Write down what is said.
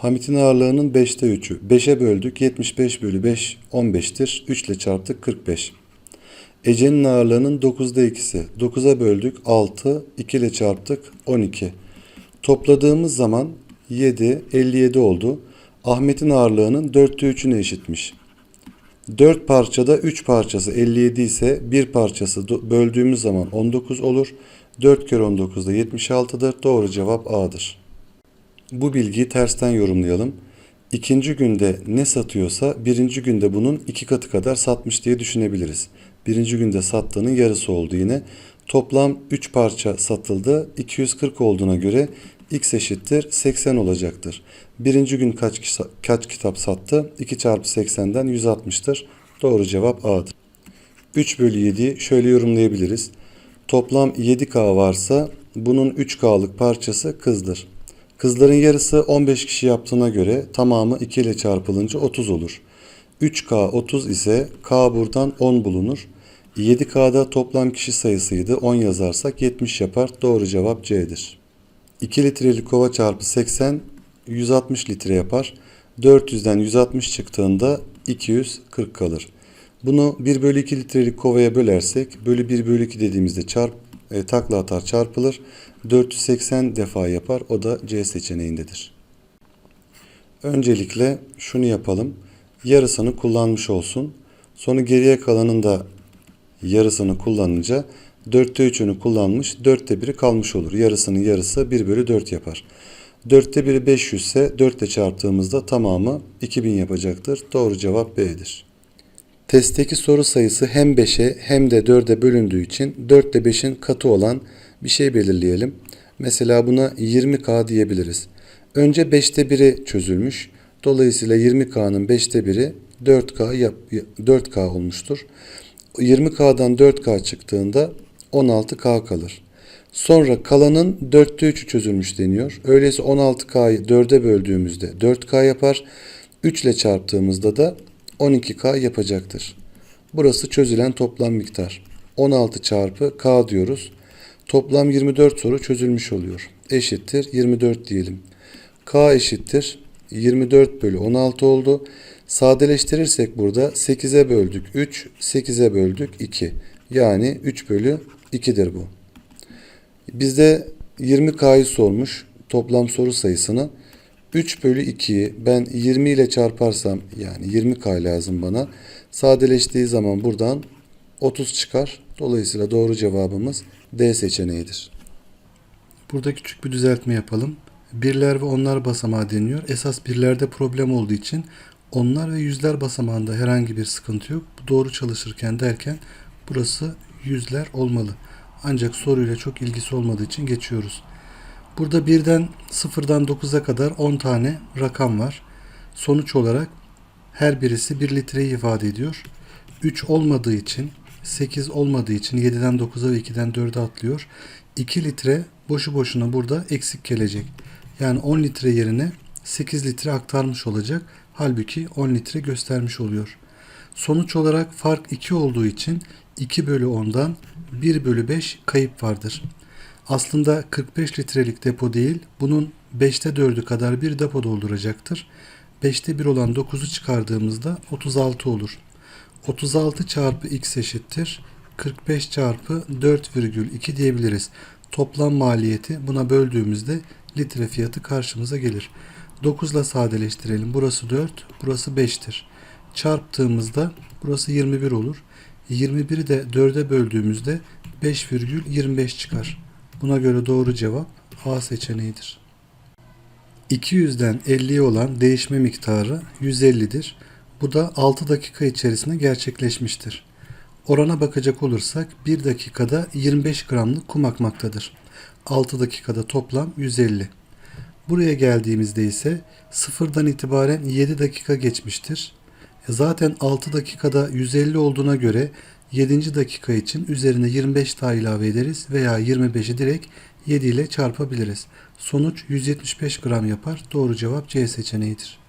Hamit'in ağırlığının 5'te 3'ü. 5'e böldük. 75 bölü 5 15'tir. 3 ile çarptık 45. Ece'nin ağırlığının 9'da 2'si. 9'a böldük 6. 2 ile çarptık 12. Topladığımız zaman 7, 57 oldu. Ahmet'in ağırlığının 4'te 3'üne eşitmiş. 4 parçada 3 parçası 57 ise bir parçası do- böldüğümüz zaman 19 olur. 4 kere 19 da 76'dır. Doğru cevap A'dır. Bu bilgiyi tersten yorumlayalım. İkinci günde ne satıyorsa birinci günde bunun iki katı kadar satmış diye düşünebiliriz. Birinci günde sattığının yarısı oldu yine. Toplam 3 parça satıldı. 240 olduğuna göre x eşittir 80 olacaktır. Birinci gün kaç, kaç kitap sattı? 2 çarpı 80'den 160'tır. Doğru cevap A'dır. 3 bölü 7'yi şöyle yorumlayabiliriz. Toplam 7K varsa bunun 3K'lık parçası kızdır. Kızların yarısı 15 kişi yaptığına göre tamamı 2 ile çarpılınca 30 olur. 3K 30 ise K buradan 10 bulunur. 7K'da toplam kişi sayısıydı. 10 yazarsak 70 yapar. Doğru cevap C'dir. 2 litrelik kova çarpı 80 160 litre yapar. 400'den 160 çıktığında 240 kalır. Bunu 1 bölü 2 litrelik kovaya bölersek bölü 1 bölü 2 dediğimizde çarp, e, takla atar çarpılır. 480 defa yapar. O da C seçeneğindedir. Öncelikle şunu yapalım. Yarısını kullanmış olsun. Sonra geriye kalanın da yarısını kullanınca 4'te 3'ünü kullanmış 4'te 1'i kalmış olur. Yarısının yarısı 1 bölü 4 yapar. 4'te 1'i 500 ise 4 ile çarptığımızda tamamı 2000 yapacaktır. Doğru cevap B'dir. Testteki soru sayısı hem 5'e hem de 4'e bölündüğü için 4 ile 5'in katı olan bir şey belirleyelim. Mesela buna 20K diyebiliriz. Önce 5'te 1'i çözülmüş. Dolayısıyla 20K'nın 5'te 1'i 4K, yap, 4K olmuştur. 20K'dan 4K çıktığında 16K kalır. Sonra kalanın 4'te 3'ü çözülmüş deniyor. Öyleyse 16K'yı 4'e böldüğümüzde 4K yapar. 3 ile çarptığımızda da 12K yapacaktır. Burası çözülen toplam miktar. 16 çarpı K diyoruz. Toplam 24 soru çözülmüş oluyor. Eşittir 24 diyelim. K eşittir 24 bölü 16 oldu. Sadeleştirirsek burada 8'e böldük 3, 8'e böldük 2. Yani 3 bölü 2'dir bu. Bizde 20K'yı sormuş toplam soru sayısını. 3 bölü 2'yi ben 20 ile çarparsam yani 20K lazım bana. Sadeleştiği zaman buradan 30 çıkar. Dolayısıyla doğru cevabımız D seçeneğidir. Burada küçük bir düzeltme yapalım. Birler ve onlar basamağı deniyor. Esas birlerde problem olduğu için onlar ve yüzler basamağında herhangi bir sıkıntı yok. Bu doğru çalışırken derken burası yüzler olmalı. Ancak soruyla çok ilgisi olmadığı için geçiyoruz. Burada birden sıfırdan 9'a kadar 10 tane rakam var. Sonuç olarak her birisi 1 litreyi ifade ediyor. 3 olmadığı için 8 olmadığı için 7'den 9'a ve 2'den 4'e atlıyor. 2 litre boşu boşuna burada eksik gelecek. Yani 10 litre yerine 8 litre aktarmış olacak. Halbuki 10 litre göstermiş oluyor. Sonuç olarak fark 2 olduğu için 2 bölü 10'dan 1 bölü 5 kayıp vardır. Aslında 45 litrelik depo değil, bunun 5'te 4'ü kadar bir depo dolduracaktır. 5'te 1 olan 9'u çıkardığımızda 36 olur. 36 çarpı x eşittir. 45 çarpı 4,2 diyebiliriz. Toplam maliyeti buna böldüğümüzde litre fiyatı karşımıza gelir. 9 ile sadeleştirelim. Burası 4, burası 5'tir. Çarptığımızda burası 21 olur. 21'i de 4'e böldüğümüzde 5,25 çıkar. Buna göre doğru cevap A seçeneğidir. 200'den 50'ye olan değişme miktarı 150'dir. Bu da 6 dakika içerisinde gerçekleşmiştir. Orana bakacak olursak 1 dakikada 25 gramlık kum akmaktadır. 6 dakikada toplam 150. Buraya geldiğimizde ise sıfırdan itibaren 7 dakika geçmiştir. E Zaten 6 dakikada 150 olduğuna göre 7. dakika için üzerine 25 daha ilave ederiz veya 25'i direkt 7 ile çarpabiliriz. Sonuç 175 gram yapar. Doğru cevap C seçeneğidir.